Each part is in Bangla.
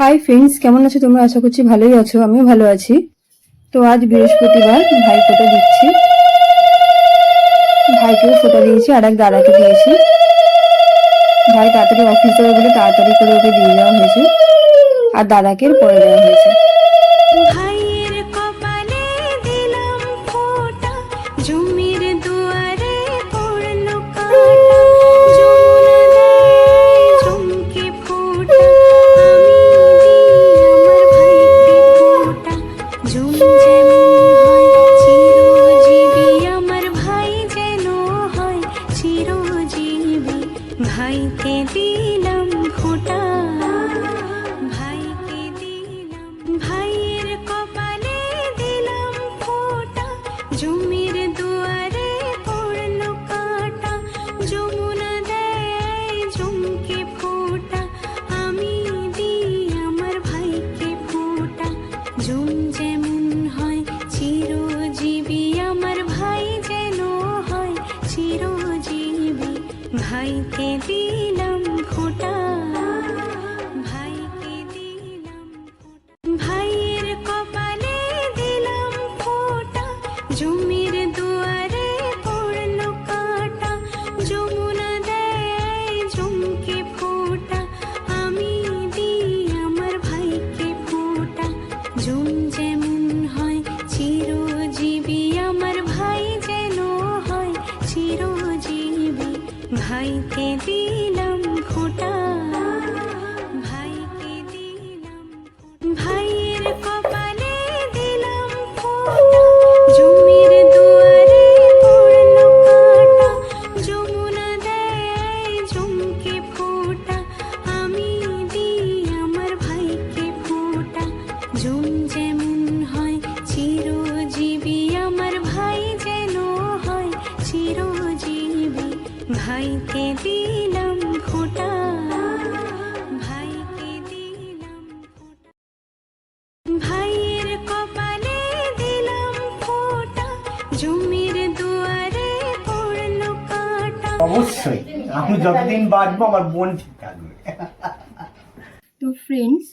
হাই ফ্রেন্ডস কেমন আছো তোমরা? আশা করছি ভালোই আছো, আমিও ভালো আছি। তো আজ বৃহস্পতিবার, ভাই ফোটা দিচ্ছি। ভাইকেও ফোটা দিয়েছি, আর এক দাদাকে দিয়েছি। ভাই তাড়াতাড়ি অফিস যাবে বলে তাড়াতাড়ি করে ওকে দিয়ে দেওয়া হয়েছে, আর দাদাকে পরে দেওয়া হয়েছে। Be. অবশ্যই। আমি যতদিন বাঁচবো, আমার বোন ঠিক থাকবে। তো ফ্রেন্ডস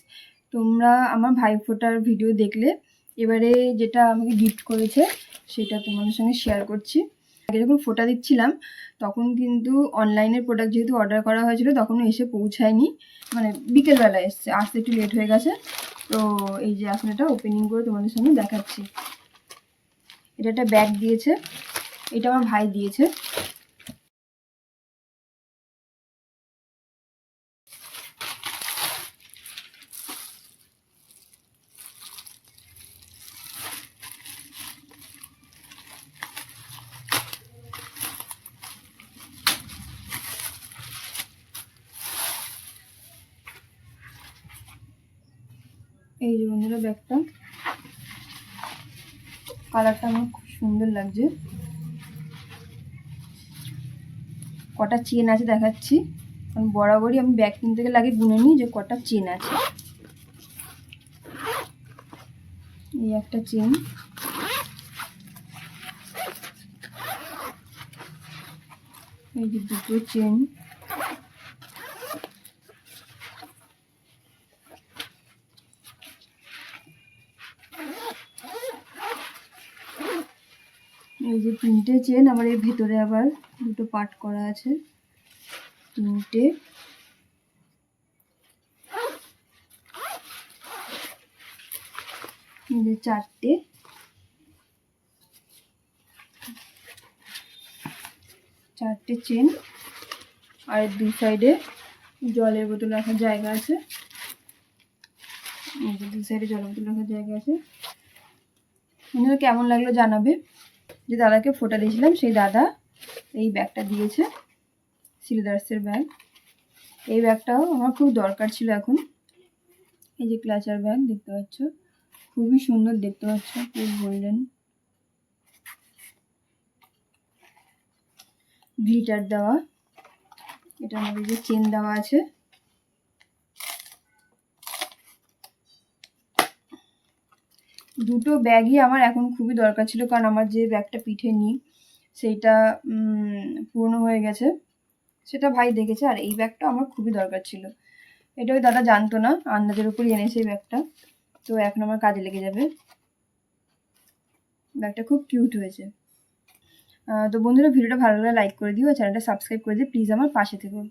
তোমরা আমার ভাই ফোটার ভিডিও দেখলে। এবারে যেটা আমাকে গিফট করেছে, সেটা তোমাদের সঙ্গে শেয়ার করছি। আগে যখন ফোটা দিচ্ছিলাম, তখন কিন্তু অনলাইনের প্রোডাক্ট যেহেতু অর্ডার করা হয়েছিল, তখনও এসে পৌঁছায়নি। মানে বিকেলবেলা এসছে, আসতে একটু লেট হয়ে গেছে। তো এই যে এখন এটা ওপেনিং করে তোমাদের সঙ্গে দেখাচ্ছি। এটা একটা ব্যাগ দিয়েছে, এটা আমার ভাই দিয়েছে। এই যে বন্ধুরা, ব্যাগটা। কালারটা আমার খুব সুন্দর লাগছে। কটা চেন আছে দেখাচ্ছি। কারণ বরাবরই আমি ব্যাগ কিনতে গেলে আগে গুনে নিই যে কটা চেন আছে। এই একটা চেন। এই যে দুটো চেন। এই যে তিনটে চেন আবার এর ভেতরে আবার দুটো পার্ট করা আছে। তিনটে। যে চারটে। চারটে চেন আর দুই সাইডে জলের বোতল রাখার জায়গা আছে। দুই সাইডে জলের বোতল রাখার জায়গা আছে। কেমন লাগল জানাবে? যে দাদাকে ফোটা দিয়েছিলাম, সেই দাদা এই ব্যাগটা দিয়েছে, সিলদার্সের ব্যাগ। এই ব্যাগটাও আমার খুব দরকার ছিল এখন। এই যে ক্লাচার ব্যাগ দেখতে পাচ্ছ, খুবই সুন্দর দেখতে পাচ্ছ, খুব গোল্ডেন গ্লিটার দেওয়া এটার মধ্যে যে চেন দেওয়া আছে দুটো ব্যাগই আমার এখন খুবই দরকার ছিল, কারণ আমার যে ব্যাগটা পিঠে নিই, সেইটা পুরনো হয়ে গেছে। সেটা ভাই দেখেছে, আর এই ব্যাগটা আমার খুবই দরকার ছিল। এটা ওই দাদা জানতো না, আন্দাজের উপরই এনেছে এই ব্যাগটা তো এখন আমার কাজে লেগে যাবে। ব্যাগটা খুব কিউট হয়েছে। তো বন্ধুরা, ভিডিওটা ভালো লাগলে লাইক করে দিও, আর চ্যানেলটা সাবস্ক্রাইব করে দিও প্লিজ আমার পাশে থেকো।